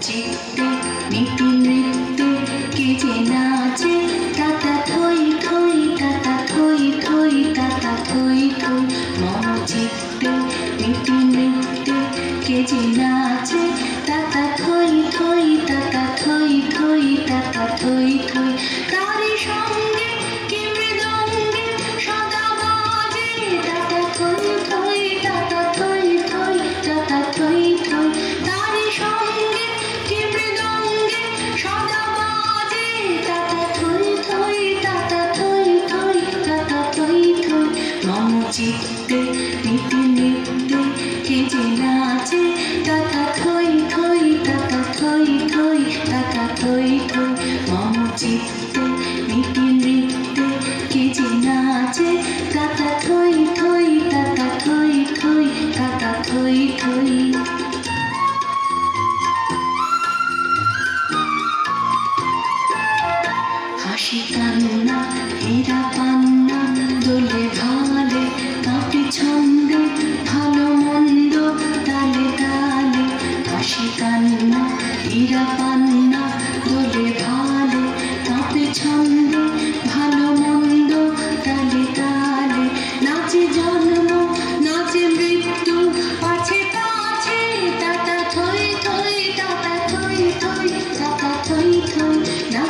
চিত্তে নীতি নৃত্য কে যে নাচে তাতা থই থই, তাতা থই থই, তাতা থই থই। মমচিত্ত চিত্তে নীতি নৃত্যে কে যে নাচে তাতা থই থই, তাতা থই থই, তাতা থই থই। চিত্তে নিতে নৃত্যে কে যে নাচে তাতা থই থই তাতা থই থই তাতা থই থই। মম চিত্তে নিতে নৃত্যে কে যে নাচে তাতা থই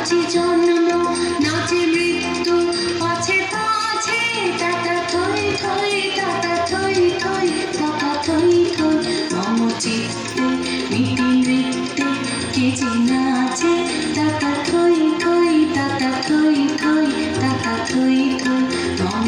নাচে জন্ম নাচে মৃত্যু, আছে পাছে তাতা থই থই তাতা থই থই তাতা থই থই। মম চিত্তে কে যে নাচে তাতা থই তাতা থই থই তাতা থই থই। মম